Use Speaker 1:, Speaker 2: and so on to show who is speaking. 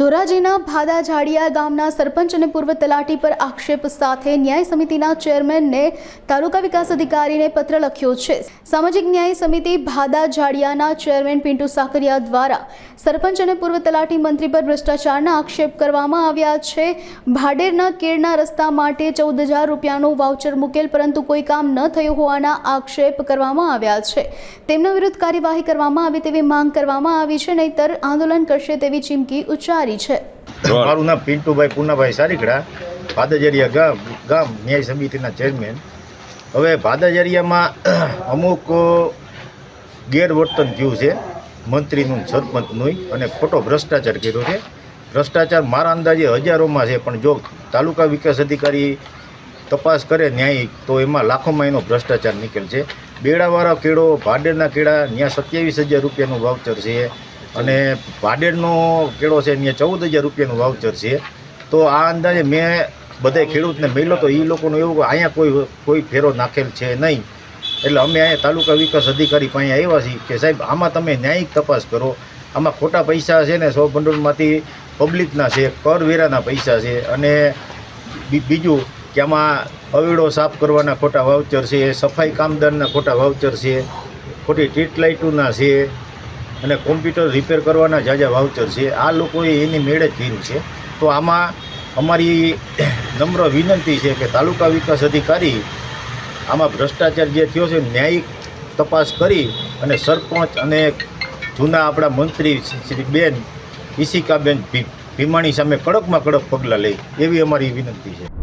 Speaker 1: ધોરાજીના ભાદા ઝાડિયા ગામના સરપંચ અને પૂર્વ તલાટી પર આક્ષેપ સાથે ન્યાય સમિતિના ચેરમેનને તાલુકા વિકાસ અધિકારીને પત્ર લખ્યો છે. સામાજિક ન્યાય સમિતિ ભાદા ઝાડિયાના ચેરમેન પિન્ટુ સાકરિયા દ્વારા સરપંચ અને પૂર્વ તલાટી મંત્રી પર ભ્રષ્ટાચારના આક્ષેપ કરવામાં આવ્યા છે. ભાડેરના કેળના રસ્તા માટે ચૌદ હજાર રૂપિયાનું વાઉચર મૂકેલ, પરંતુ કોઈ કામ ન થયું હોવાના આક્ષેપ કરવામાં આવ્યા છે. તેમના વિરુદ્ધ કાર્યવાહી કરવામાં આવે તેવી માંગ કરવામાં આવી છે, નહીતર આંદોલન કરશે તેવી ચીમકી ઉચ્ચારી છે.
Speaker 2: મારું નામ પિન્ટુભાઈ પૂનાભાઈ સારીખડા ભાદજરિયા ગામ ગામ ન્યાય સમિતિના ચેરમેન. હવે ભાદજરિયામાં અમુક ગેરવર્તન થયું છે. મંત્રીનું સરપંચનું અને ખોટો ભ્રષ્ટાચાર કર્યો છે. ભ્રષ્ટાચાર મારા અંદાજે હજારોમાં છે પણ જો તાલુકા વિકાસ અધિકારી તપાસ કરે ન્યાયિક તો એમાં લાખોમાં એનો ભ્રષ્ટાચાર નીકળે છે. બેડાવાળા કેળો ભાડેરના કેળા ત્યાં સત્યાવીસ હજાર રૂપિયાનું વાવચર છે. અને ભાડેડનો કેળો છે અહીંયા ચૌદ હજાર રૂપિયાનું વાઉચર છે. તો આ અંદાજે મેં બધા ખેડૂતને મળ્યો તો એ લોકોનું એવું અહીંયા કોઈ કોઈ ફેરો નાખેલ છે નહીં. એટલે અમે અહીંયા તાલુકા વિકાસ અધિકારી પાસે આવ્યા છીએ કે સાહેબ, આમાં તમે ન્યાયિક તપાસ કરો. આમાં ખોટા પૈસા છે ને સો ભંડોળમાંથી પબ્લિકના છે કરવેરાના પૈસા છે. અને બીજું કે આમાં અવેડો સાફ કરવાના ખોટા વાઉચર છે, સફાઈ કામદારના ખોટા વાઉચર છે, ખોટી ટ્રીટ લાઇટોના છે. અને કોમ્પ્યુટર રિપેર કરવાના જાજા વાઉચર છે, આ લોકોએ એની મેળે જ કર્યું છે. તો આમાં અમારી નમ્ર વિનંતી છે કે તાલુકા વિકાસ અધિકારી આમાં ભ્રષ્ટાચાર જે થયો છે, ન્યાયિક તપાસ કરી અને સરપંચ અને જૂના આપણા મંત્રી શ્રી બેન ઈશિકાબેન ભીમાણી સામે કડકમાં કડક પગલાં લે, એવી અમારી વિનંતી છે.